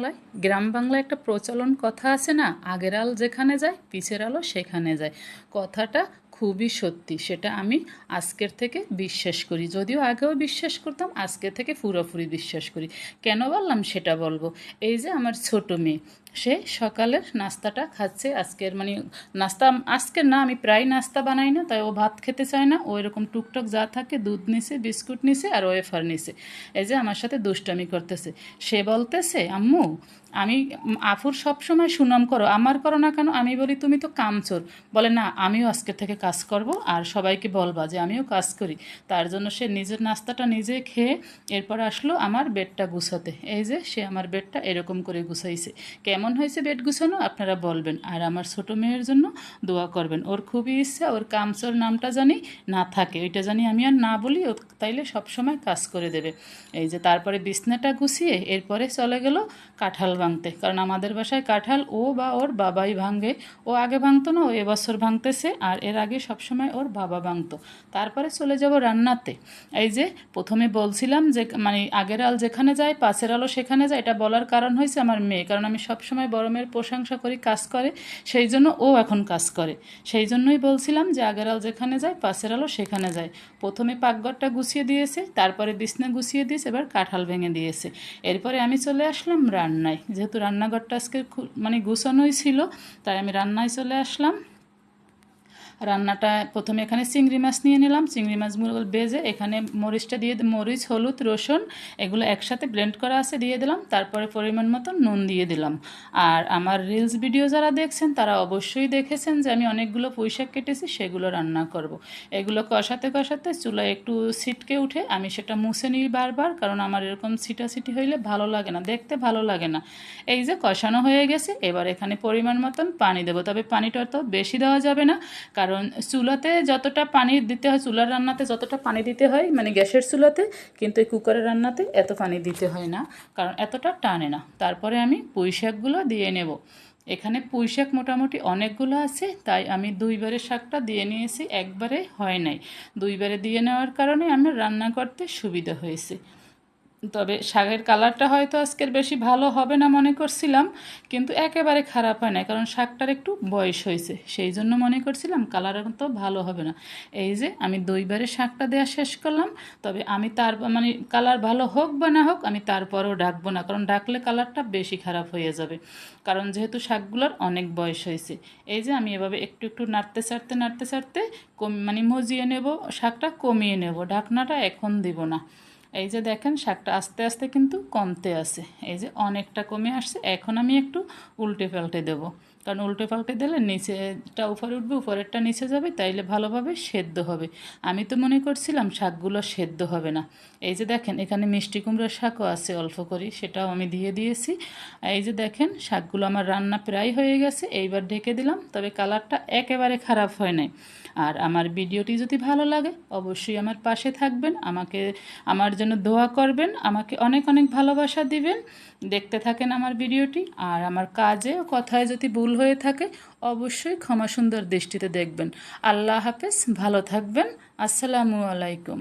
বাংলায়, গ্রাম বাংলায় একটা প্রচলন কথা আছে না? আগের আল যেখানে যায়, পিছের আলো সেখানে যায়। কথাটা খুবই সত্যি, সেটা আমি আজকের থেকে বিশ্বাস করি। যদিও আগেও বিশ্বাস করতাম, আজকে থেকে পুরোপুরি বিশ্বাস করি। কেন বললাম সেটা বলব? এই যে আমার ছোট মেয়ে, সে সকালের নাস্তাটা খাচ্ছে, আজকের মানে নাস্তা, আজকের না, আমি প্রায় নাস্তা বানাই না, তাই ও ভাত খেতে চায় না। ও এরকম টুকটাক যা থাকে, দুধ নিছে, বিস্কুট নিছে আর ওয়েফার নিছে। এই যে আমার সাথে দুষ্টামি করতেছে। সে বলতেছে, আম্মু, আমি, আফুর সব সময় সুনাম করো। আমার করো না কেন? আমি বলি, তুমি তো কামচোর। বলে, না, আমিও আজকের থেকে কাজ করব আর সবাইকে বলবা যে আমিও কাজ করি। তার জন্য সে নিজের নাস্তাটা নিজে খেয়ে এরপর আসলো আমার বেডটা গুছাতে। এই যে সে আমার বেডটা এরকম করে গুছাইছে। কেমন হয়েছে বেড গুছানো আপনারা বলবেন। আর আমার ছোট মেয়ের জন্য দোয়া করবেন। ওর খুবই ইচ্ছা, ওর কামচোর নামটা জানি না থাকে। ওইটা জানি আমি আর না বলি, ও তাইলে সবসময় কাজ করে দেবে। এই যে তারপরে বিছনাটা গুছিয়ে এরপরে চলে গেল কাঁঠাল ভাঙতে। কারণ আমাদের বাসায় কাঁঠাল ও বা ওর বাবাই ভাঙে। ও আগে ভাঙতো না, ও এবছর ভাঙতেছে। আর এর আগে সবসময় ওর বাবা ভাঙতো তারপরে চলে যাব রান্নাতে। এই যে প্রথমে বলছিলাম যে মানে আগের আল যেখানে যায়, পাশের আলো সেখানে যায়, এটা বলার কারণ হয়েছে আমার মেয়ে। কারণ আমি সবসময় বড় মেয়ের প্রশংসা করি, কাজ করে, সেই জন্য ও এখন কাজ করে। সেই জন্যই বলছিলাম যে, আগের আল যেখানে যায়, পাশের আলো সেখানে যায়। প্রথমে পাকঘরটা গুছিয়ে দিয়েছে, তারপরে বিছনা গুছিয়ে দিয়েছে, এবার কাঁঠাল ভেঙে দিয়েছে। এরপরে আমি চলে আসলাম রান্নায়। যেহেতু রান্নাঘরটা আজকে মানে গুছানোই ছিল, তাই আমি রান্নায় চলে আসলাম। রান্নাটা প্রথমে এখানে চিংড়ি মাছ নিয়ে নিলাম। চিংড়ি মাছগুলো বেজে এখানে মরিচটা দিয়ে মরিচ, হলুদ, রসুন, এগুলো একসাথে ব্লেন্ড করা আছে দিয়ে দিলাম। তারপরে পরিমাণ মতো নুন দিয়ে দিলাম। আর আমার রিলস ভিডিও যারা দেখছেন, তারা অবশ্যই দেখেছেন যে আমি অনেকগুলো পুঁইশাক কেটেছি, সেগুলো রান্না করব। এগুলো কষাতে কষাতে চুলায় একটু ছিটকে উঠে আমি সেটা মুছে নিই বারবার, কারণ আমার এরকম সিটাসিটি হইলে ভালো লাগে না, দেখতে ভালো লাগে না। এই যে কষানো হয়ে গেছে, এবার এখানে পরিমাণ মতন পানি দেবো। তবে পানিটা তো বেশি দেওয়া যাবে না, কারণ কারণ চুলাতে যতটা পানি দিতে হয়, চুলার রান্নাতে যতটা পানি দিতে হয় মানে গ্যাসের চুলাতে, কিন্তু এই কুকারের রান্নাতে এত পানি দিতে হয় না, কারণ এতটা টানে না। তারপরে আমি পুঁই শাকগুলো দিয়ে নেব। এখানে পুঁই শাক মোটামুটি অনেকগুলো আছে, তাই আমি দুইবারে শাকটা দিয়ে নিয়েছি, একবারে হয় নাই। দুইবারে দিয়ে নেওয়ার কারণে আমার রান্না করতে সুবিধা হয়েছে। তবে শাকের কালারটা হয়তো আজকের বেশি ভালো হবে না মনে করছিলাম, কিন্তু একেবারে খারাপ হয় না কারণ শাকটার একটু বয়স হয়েছে, সেই জন্য মনে করছিলাম কালার তো ভালো হবে না। এই যে আমি দুইবারে শাকটা দেওয়া শেষ করলাম, তবে আমি তার মানে কালার ভালো হোক বা না হোক আমি তারপরেও ডাকবো না, কারণ ডাকলে কালারটা বেশি খারাপ হয়ে যাবে, কারণ যেহেতু শাকগুলোর অনেক বয়স হয়েছে। এই যে আমি এভাবে একটু একটু নাড়তে ছাড়তে নাড়তে ছাড়তে কম মানে মজিয়ে নেব, শাকটা কমিয়ে নেব, ঢাকনাটা এখন দিব না। এই যে দেখেন, শাকটা আস্তে আস্তে কিন্তু কমতে আছে। এই যে অনেকটা কমে আসছে। এখন আমি একটু উল্টে পাল্টে দেবো। কারণ উল্টে পাল্টে দিলে নিচেটা উপরে উঠবে, উপরেরটা নিচে যাবে, তাইলে ভালোভাবে সেদ্ধ হবে। আমি তো মনে করছিলাম শাকগুলো সেদ্ধ হবে না। এই যে দেখেন, এখানে মিষ্টি কুমড়োর শাকও আছে, অল্প করি, সেটাও আমি দিয়ে দিয়েছি। এই যে দেখেন, শাকগুলো আমার রান্না প্রায় হয়ে গেছে, এইবার ঢেকে দিলাম, তবে কালারটা একেবারে খারাপ হয় নাই। আর আমার ভিডিওটি যদি ভালো লাগে, অবশ্যই আমার পাশে থাকবেন, আমাকে, আমার জন্য দোয়া করবেন, আমাকে অনেক অনেক ভালোবাসা দিবেন। দেখতে থাকেন আমার ভিডিওটি, আর আমার কাজে কথায় যদি ভুল হয়ে থাকে অবশ্যই ক্ষমা সুন্দর দৃষ্টিতে দেখবেন। আল্লাহ হাফেজ ভালো থাকবেন। আসসালামু আলাইকুম।